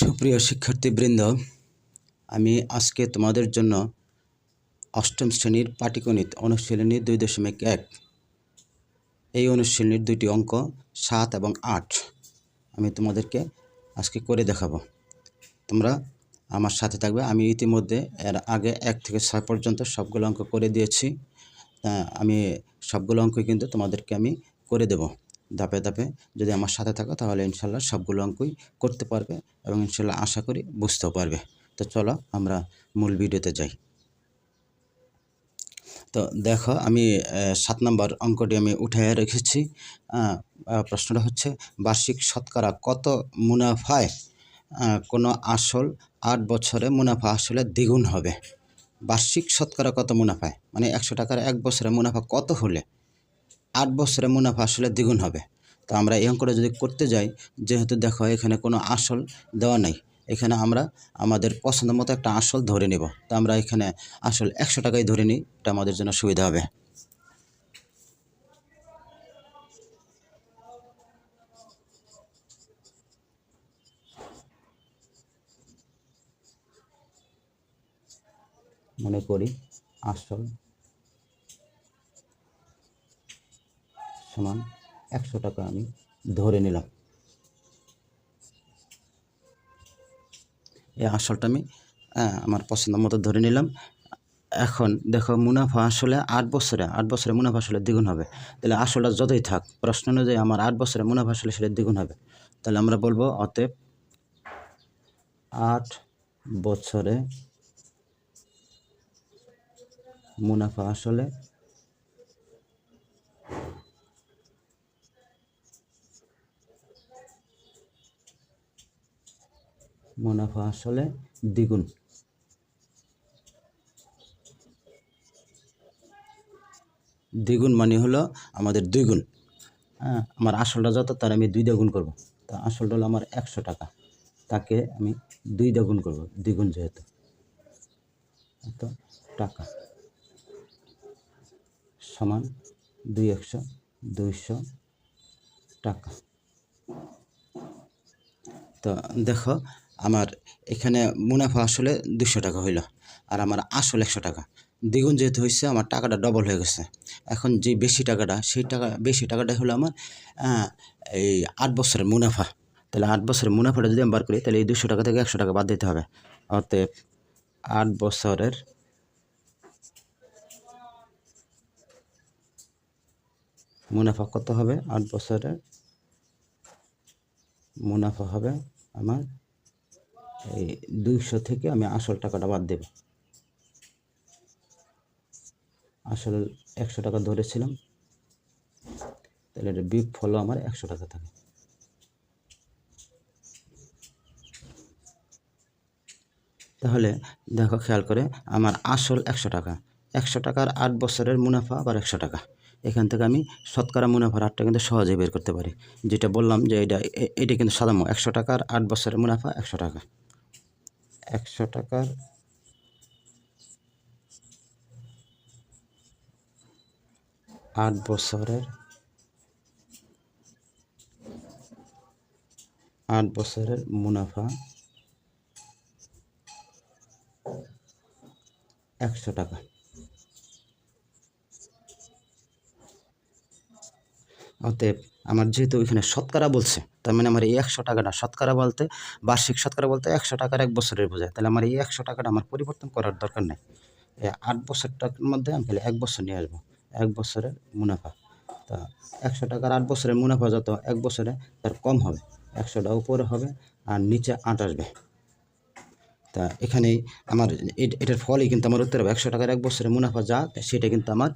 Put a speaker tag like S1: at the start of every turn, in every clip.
S1: সুপ্রিয় শিক্ষার্থীবৃন্দ, আমি আজকে তোমাদের জন্য অষ্টম শ্রেণির পাটিগণিত অনুশীলনী দুই দশমিক এক। এই অনুশীলনীর দুইটি অঙ্ক সাত এবং আট আমি তোমাদেরকে আজকে করে দেখাবো। তোমরা আমার সাথে থাকবে, আমি ইতিমধ্যে এর আগে এক থেকে ছয় পর্যন্ত সবগুলো অঙ্ক করে দিয়েছি। আমি সবগুলো অঙ্ক কিন্তু তোমাদেরকে আমি করে দেব। ধাপে ধাপে যদি আমার সাথে থাকো তাহলে ইনশাল্লাহ সবগুলো অঙ্কই করতে পারবে এবং ইনশাল্লাহ আশা করি বুঝতেও পারবে। তো চলো আমরা মূল ভিডিওতে যাই। তো দেখো আমি সাত নম্বর অঙ্কটি আমি উঠে রেখেছি। প্রশ্নটা হচ্ছে, বার্ষিক শতকরা কত মুনাফায় কোনো আসল আট বছরে মুনাফা আসলে দ্বিগুণ হবে? বার্ষিক শতকরা কত মুনাফায়? মানে একশো টাকার এক বছরে মুনাফা কত হলে? আট বছরে মুনাফা আসলে দ্বিগুণ হবে। তো আমরা এই অঙ্কটা যদি করতে যাই, যেহেতু দেখো এখানে কোনো আসল দেওয়া নাই, এখানে আমরা আমাদের পছন্দ মতো একটা আসল ধরে নেব। তো আমরা এখানে আসল একশো টাকাই ধরে নিই, এটা আমাদের জন্য সুবিধা হবে। মনে করি আসল সমান একশো টাকা আমি ধরে নিলাম। এই আসলটা আমি আমার পছন্দ মতো ধরে নিলাম। এখন দেখো মুনাফা আসলে আট বছরে আট বছরে মুনাফা আসলে দ্বিগুণ হবে। তাহলে আসলটা যতই থাক, প্রশ্ন অনুযায়ী আমার আট বছরে মুনাফা আসলে সেটা দ্বিগুণ হবে। তাহলে আমরা বলব অতএব আট বছরে মুনাফা আসলে মুনাফা আসলে দ্বিগুণ। দ্বিগুণ মানে হলো আমাদের দুই গুণ হ্যাঁ আমার আসলটা যত, তার আমি দুই গুণ করব। তা আসলটা হলো আমার একশো টাকা। তাকে আমি দুই গুণ করব, দ্বিগুণ যেহেতু। এত টাকা। সমান দুই একশো, দুইশো টাকা। তো দেখো আমার এখানে মুনাফা আসলে দুশো টাকা হইল আর আমার আসল একশো টাকা। দ্বিগুণ যেহেতু হয়েছে আমার টাকাটা ডবল হয়ে গেছে। এখন যে বেশি টাকাটা, সেই টাকা, বেশি টাকাটা হলো আমার এই আট বছরের মুনাফা। তাহলে আট বছরের মুনাফাটা যদি আমি বার করি, তাহলে এই দুশো টাকা থেকে একশো টাকা বাদ দিতে হবে। অতএব আট বছরের মুনাফা কত হবে? আট বছরের মুনাফা হবে আমার এই দুইশো থেকে আমি আসল টাকাটা বাদ দেব। আসল একশো টাকা ধরেছিলাম। তাহলে এটা বিগ ফলো আমার একশো টাকা থাকে। তাহলে দেখো, খেয়াল করে আমার আসল একশো টাকা। একশো টাকার আট বছরের মুনাফা আবার একশো টাকা। এখান থেকে আমি শতকরা মুনাফার হারটা কিন্তু সহজেই বের করতে পারি। যেটা বললাম যে এটা এটা কিন্তু সাধারণ। একশো টাকার আট বছরের মুনাফা একশো টাকা। একশো টাকার আট বছরের আট বছরের মুনাফা একশো টাকা। অতএব আমার যেহেতু এখানে শতকরা বলছে, তার মানে আমার এই একশো টাকাটা শতকরা বলতে, বার্ষিক শতকরা বলতে একশো টাকার এক বছরের বোঝায়। তাহলে আমার এই একশো টাকাটা আমার পরিবর্তন করার দরকার নেই। আট বছরটার মধ্যে আমি তাহলে এক বছর নিয়ে আসব, এক বছরের মুনাফা। তা একশো টাকার আট বছরের মুনাফা যত এক বছরে তার কম হবে, একশোটা উপরে হবে আর নিচে আট আসবে। তা এখানেই আমার এটার ফলই কিন্তু আমার উত্তর হবে। একশো টাকার এক বছরের মুনাফা যা, সেটা কিন্তু আমার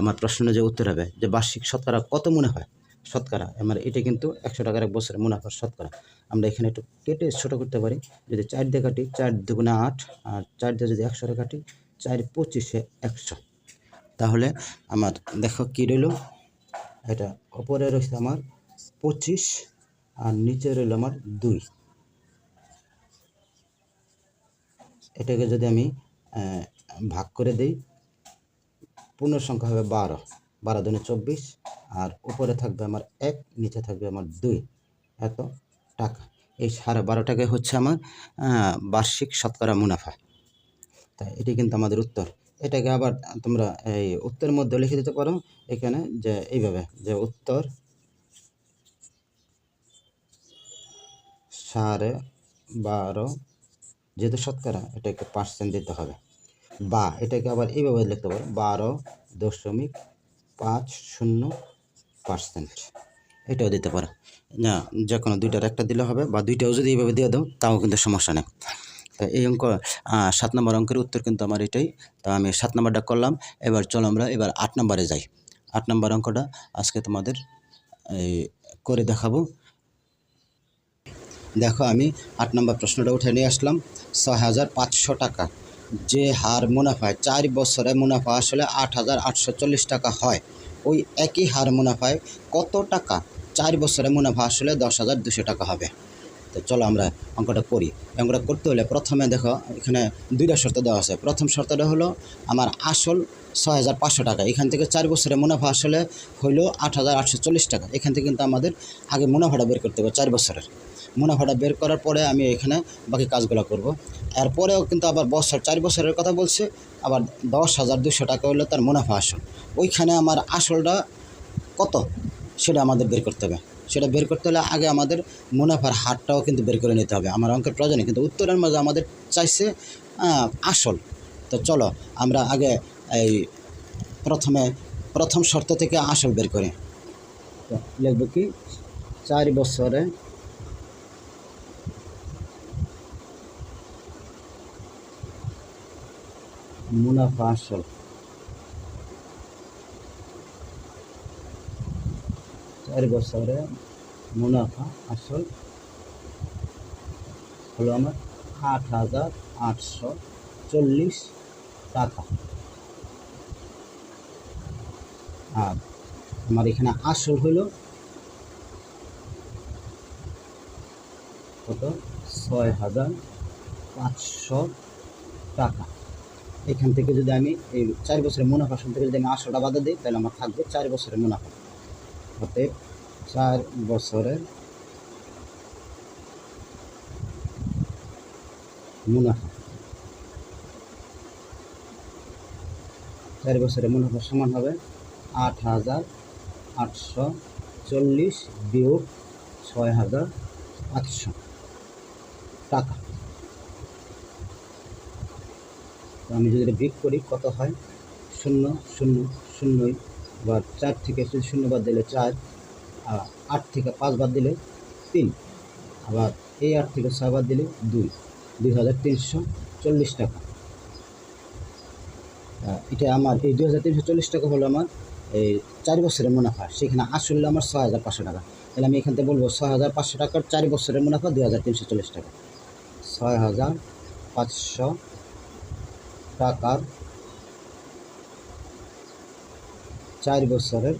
S1: আমার প্রশ্নের যে উত্তর হবে, যে বার্ষিক শতকরা কত মনে হয় শতকরা, আমার এটা কিন্তু একশো টাকার এক বছরের মুনাফার শতকরা। আমরা এখানে একটু কেটে ছোটো করতে পারি, যদি চার দিয়ে কাটি, চার দুগুণে আট, আর চার দিয়ে যদি একশোরে কাটি, চার পঁচিশে একশো। তাহলে আমার, দেখো কী রইল? এটা ওপরে রয়েছে আমার পঁচিশ, আর নিচে রইল আমার দুই। এটাকে যদি আমি ভাগ করে দিই পূর্ণ সংখ্যা হবে বারো। বারো দুনে চব্বিশ, আর উপরে থাকবে আমার এক, নিচে থাকবে আমার দুই। এত টাকা। এই সাড়ে বারো টাকায় হচ্ছে আমার বার্ষিক শতকরা মুনাফা। তাই এটি কিন্তু আমাদের উত্তর। এটাকে আবার তোমরা এই উত্তরের মধ্যে লিখে দিতে পারো এখানে যে এইভাবে, যে উত্তর সাড়ে বারো, যেহেতু শতকরা, এটাকে পার্সেন্ট দিতে হবে। বা এটাকে আবার এইভাবে লিখতে পারো, বারো দশমিক পাঁচ শূন্য পার্সেন্ট। এটাও দিতে পারো। না যে কোনো দুইটার একটা দিলে হবে বা দুইটাও যদি এইভাবে দিয়ে দাও, তাও কিন্তু সমস্যা নেই। তো এই অঙ্ক সাত নম্বর অঙ্কের উত্তর কিন্তু আমার এটাই। তো আমি সাত নম্বরটা করলাম, এবার চলো আমরা এবার আট নম্বরে যাই। আট নম্বর অঙ্কটা আজকে তোমাদের এই করে দেখাবো। দেখো আমি আট নম্বর প্রশ্নটা উঠে নিয়ে আসলাম, ছয় হাজার পাঁচশো টাকা। যে হার মুনাফায়, চার বছরে মুনাফা আসলে আট হাজার আটশো চল্লিশ টাকা হয়। ওই একই হার মুনাফায় কত টাকা? চার বছরে মুনাফা আসলে দশ হাজার দুশো টাকা হবে। তো চলো আমরা অঙ্কটা করি। অঙ্কটা করতে হলে প্রথমে দেখো, এখানে দুইটা শর্ত দেওয়া আছে। প্রথম শর্তটা হলো, আমার আসল ছয় হাজার পাঁচশো টাকা, এখান থেকে চার বছরে মুনাফা আসলে হইল আট হাজার আটশো চল্লিশ টাকা। এখান থেকে কিন্তু আমাদের আগে মুনাফাটা বের করতে হবে চার বছরের। মুনাফাটা বের করার পরে আমি এখানে বাকি কাজগুলো করব। এরপরেও কিন্তু আবার বছর, চার বছরের কথা বলছে, আবার দশ হাজার দুশো টাকা হলো তার মুনাফা আসল। ওইখানে আমার আসলটা কত? সেটা আমাদের বের করতে হবে। সেটা বের করতে হলে আগে আমাদের মুনাফার হারটাও কিন্তু বের করে নিতে হবে। আমার অঙ্কের প্রয়োজনে কিন্তু উত্তরের মাঝে আমাদের চাইছে আসল। তো চলো, আমরা আগে এই প্রথমে, প্রথম শর্ত থেকে আসল বের করি। লিখব কি? চার বছরে মুনাফা আসল চার বছরে মুনাফা আসল হলো আমার আট হাজার আটশো চল্লিশ টাকা। আর আমার এখানে আসল হলো কত? ছয় হাজার পাঁচশো টাকা। এখান থেকে যদি আমি এই চার বছরের মুনাফা থেকে যদি আমি আটশোটা বাদে দিই, তাহলে আমার থাকবে চার বছরের মুনাফা। অতএব চার বছরের মুনাফা। চার বছরের মুনাফা সমান হবে আট হাজার আটশো চল্লিশ বিয়োগ ছয় হাজার আটশো টাকা তো আমি যদি এটা বিয়োগ করি, কত হয়? শূন্য শূন্য, শূন্যই বা চার থেকে শূন্য বাদ দিলে চার, আর আট থেকে পাঁচ বাদ দিলে তিন, আবার এই আট থেকে ছয় বাদ দিলে দুই দুই হাজার তিনশো চল্লিশ টাকা। এটা আমার, এই দুই হাজার তিনশো চল্লিশ টাকা হলো আমার, এই চার বছরের মুনাফা। সেখানে আসলে আমার ছয় হাজার পাঁচশো টাকা। তাহলে আমি এখান থেকে বলব, ছয় হাজার পাঁচশো টাকার চার বছরের মুনাফা দুই হাজার তিনশো চল্লিশ টাকা। ছয় হাজার পাঁচশো টাকার চার বছরের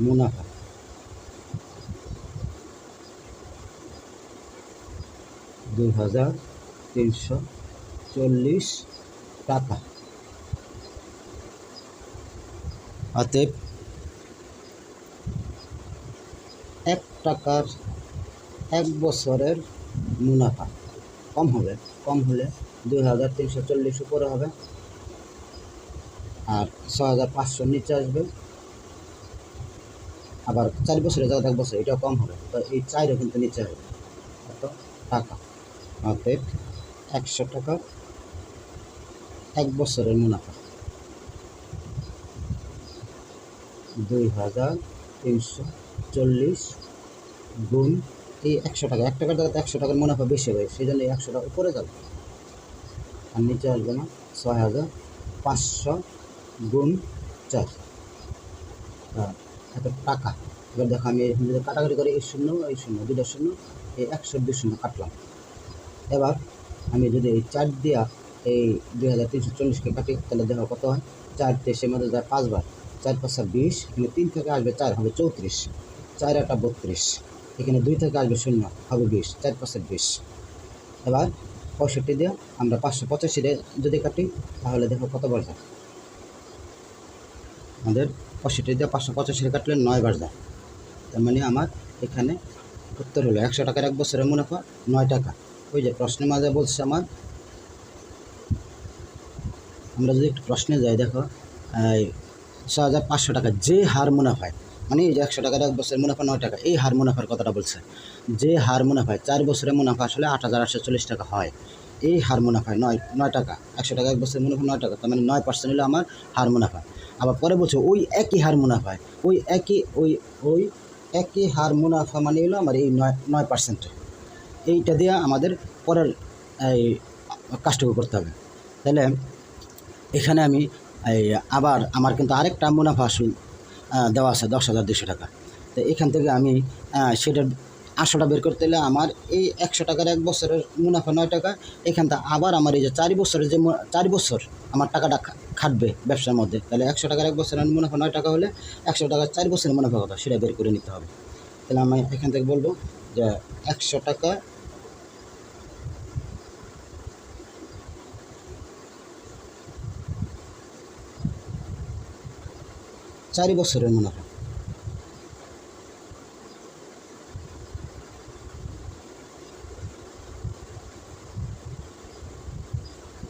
S1: মুনাফা। দুই হাজার তিনশো চল্লিশ টাকা। অতএব এক টাকার এক বছরের মুনাফা। কম হবে, কম হলে দুই হাজার তিনশো চল্লিশ উপরে হবে। আর ছ হাজার পাঁচশো নিচে আসবে। আবার চার বছরে যাওয়া এক বছর, এটাও কম হবে। তো এই চারও কিন্তু নিচে হবে। কত? টাকা। অতএব একশো টাকা এক বছরের মুনাফা। দুই হাজার তিনশো চল্লিশ গুণ এই একশো টাকা, এক টাকার জায়গাতে একশো টাকার মুনাফা বেশি হবে সেই জন্য এই একশো টাকা উপরে যাবে। আর নিচে আসবে না, ছয় হাজার পাঁচশো গুণ চার। এত টাকা। এবার দেখো আমি যদি কাটাকাটি করি, এই শূন্য এই শূন্য দুটো শূন্য, এই একশো দুই শূন্য কাটলাম। এবার আমি যদি এই চার দিয়া এই দুই হাজার তিনশো চল্লিশকে কাটি, তাহলে দেখো কত হয়? চার তেইশের মধ্যে যায় পাঁচবার। চার পাঁচশো বিশ তিন থেকে আসবে চার, হবে চৌত্রিশ। চার একটা বত্রিশ। এখানে দুই থেকে আসবে শূন্য হবে বিশ, চার পাঁচশো বিশ। এবার পঁয়ষট্টি দিয়ে আমরা পাঁচশো পঁচাশি যদি কাটি, তাহলে দেখো কত বার যায়? আমাদের পঁয়ষট্টি দিয়ে পাঁচশো পঁচাশি কাটলে নয় বার যায়। তার মানে আমার এখানে উত্তর হলো একশো টাকার এক বছরের মুনাফা নয় টাকা। ওই যে প্রশ্নের মাঝে বলছে আমার, আমরা যদি একটু প্রশ্নে যাই, দেখো ছ হাজার পাঁচশো টাকা যে হার মুনাফায় মানে এই যে একশো টাকার এক বছরের মুনাফা নয় টাকা এই হার মুনাফার কথাটা বলছে। যে হার মুনাফায় চার বছরের মুনাফা আসলে আট হাজার আটশো চল্লিশ টাকা হয়। এই হার মুনাফায় নয় নয় টাকা একশো টাকা এক বছরের মুনাফা নয় টাকা তার মানে নয় পার্সেন্ট হলো আমার হার মুনাফা। আবার পরে বলছে ওই একই হার মুনাফায় ওই একই ওই ওই একই হার মুনাফা মানে হলো আমার এই নয় নয় পার্সেন্ট এইটা দিয়ে আমাদের পরের এই কাজটুকু করতে হবে। তাহলে এখানে আমি আবার আমার কিন্তু আরেকটা মুনাফা আহ, দেওয়া আছে, দশ হাজার দুশো টাকা। তো এখান থেকে আমি সেটার আটশোটা বের করতে হলে আমার এই একশো টাকার এক বছরের মুনাফা নয় টাকা, এখান থেকে আবার আমার এই যে চারি বছরের যে চারি বছর আমার টাকাটা খাটবে ব্যবসার মধ্যে। তাহলে একশো টাকার এক বছরের মুনাফা নয় টাকা হলে একশো টাকার চার বছরের মুনাফা কত? সেটা বের করে নিতে হবে। তাহলে আমি এখান থেকে বলব যে একশো টাকা চারি বছরের মুনাফা।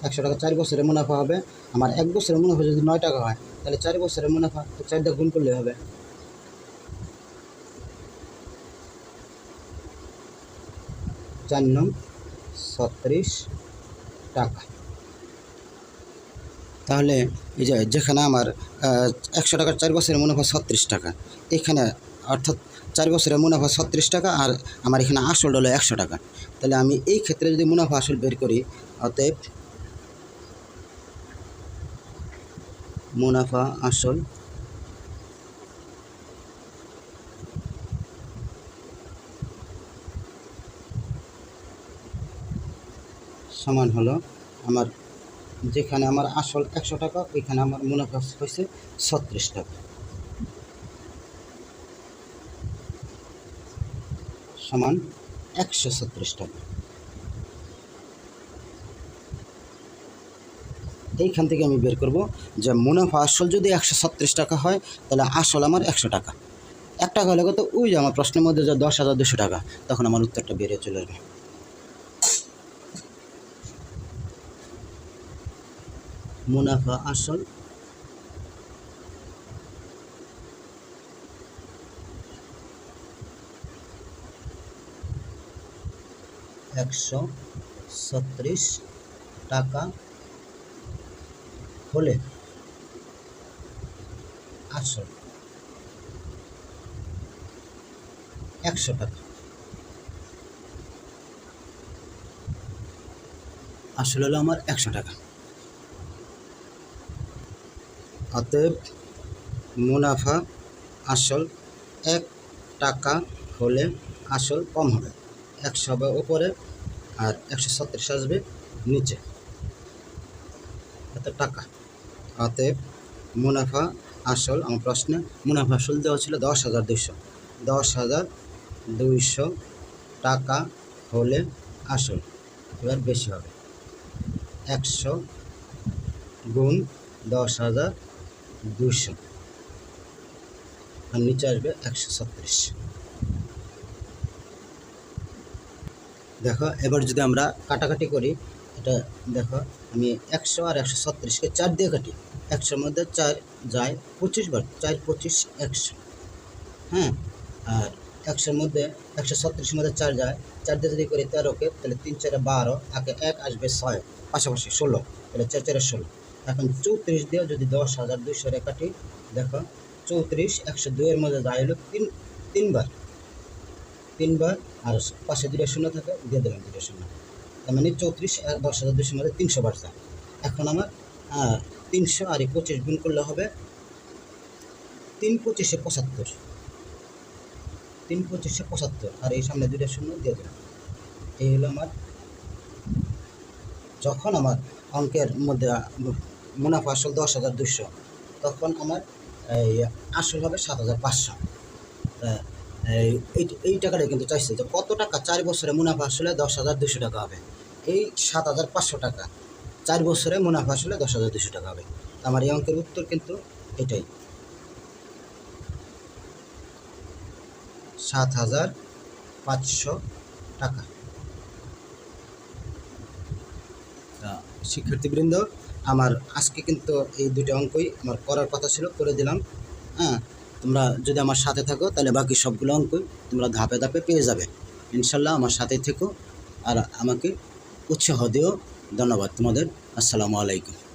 S1: একশো টাকা চার বছরের মুনাফা হবে। আমার এক বছরের মুনাফা যদি নয় টাকা হয়, তাহলে চার বছরের মুনাফা তো চার গুণ করলে হবে। চার নং ছত্রিশ টাকা। তাহলে এই যে যেখানে আমার একশো টাকার চার বছরের মুনাফা ছত্রিশ টাকা। এখানে অর্থাৎ চার বছরের মুনাফা ছত্রিশ টাকা আর আমার এখানে আসল হলো একশো টাকা। তাহলে আমি এই ক্ষেত্রে যদি মুনাফা আসল বের করি, অতএব মুনাফা আসল সমান হলো আমার যেখানে আমার আসল একশো টাকা, ওইখানে আমার মুনাফা হয়েছে ছত্রিশ টাকা। সমান একশো ছত্রিশ টাকা। এইখান থেকে আমি বের করব যে মুনাফা আসল যদি একশো ছত্রিশ টাকা হয়, তাহলে আসল আমার একশো টাকা। এক টাকা হলে কত? ওই যে আমার প্রশ্নের মধ্যে যে দশ হাজার দুশো টাকা, তখন আমার উত্তরটা বেরিয়ে চলে আসবে। মুনাফা আসল। একশো ছত্রিশ টাকা হলে আসল। একশো টাকা। আসল হলো আমার একশো টাকা। অতএব মুনাফা আসল এক টাকা হলে আসল কম হবে। একশো হবে ওপরে আর একশো ছত্রিশ আসবে নিচে। এত টাকা। অতএব মুনাফা আসল, আমার প্রশ্নে মুনাফা আসল দেওয়া ছিল দশ হাজার দুইশো। দশ হাজার দুইশো টাকা হলে আসল, এবার বেশি হবে। একশো গুণ দশ হাজার দুইশো। আর নিচে আসবে একশো ছত্রিশ। দেখো, এবার যদি আমরা কাটাকাটি করি, এটা দেখো, আমি একশো আর একশো ছত্রিশকে চার দিয়ে কাটি। একশোর মধ্যে চার যায় পঁচিশ বার, চার, পঁচিশ, একশো। হ্যাঁ? আর একশোর মধ্যে, একশো ছত্রিশের মধ্যে চার যায়। চার দিয়ে যদি করি তেরোকে, তাহলে তিন, চারে বারো আগে এক আসবে ছয়, পাশাপাশি ষোলো, তাহলে চার, চারে ষোলো। এখন চৌত্রিশ দিয়ে যদি দশ হাজার দুইশো রে কাটি, দেখো, চৌত্রিশ একশো দুইয়ের মধ্যে যায় হলো তিন, তিনবার। তিনবার আর পাশে দুটো শূন্য থাকে, দিয়ে দেবেন দুটো শূন্য। তার মানে চৌত্রিশ দশ হাজার দুশোর মধ্যে তিনশো বার যায়। এখন আমার তিনশো আর এই পঁচিশ গুণ করলে হবে তিন পঁচিশে পঁচাত্তর। তিন পঁচিশে পঁচাত্তর আর এই সামনে দুটো শূন্য দিয়ে দেবেন এই হলো আমার, যখন আমার অঙ্কের মধ্যে মুনাফা আসল দশ হাজার দুশো তখন আমার, এই, আসল হবে সাত হাজার পাঁচশো। এই, এই- টাকাটা কিন্তু চাইছে যে কত টাকা চার বছরে মুনাফা আসলে দশ হাজার দুশো টাকা হবে? এই সাত হাজার পাঁচশো টাকা চার বছরে মুনাফা আসলে দশ হাজার দুশো টাকা হবে। আমার এই অঙ্কের উত্তর কিন্তু এটাই। সাত হাজার পাঁচশো টাকা। শিক্ষার্থীবৃন্দ আমার আজকে কিন্তু এই দুটো অঙ্কই আমার করার কথা ছিল, করে দিলাম। হ্যাঁ তোমরা যদি আমার সাথে থাকো, তাহলে বাকি সবগুলো অঙ্কই তোমরা ধাপে ধাপে পেয়ে যাবে। ইনশাল্লাহ আমার সাথে থেকো, আর আমাকে উৎসাহ দিও। ধন্যবাদ তোমাদের। আসসালামু আলাইকুম।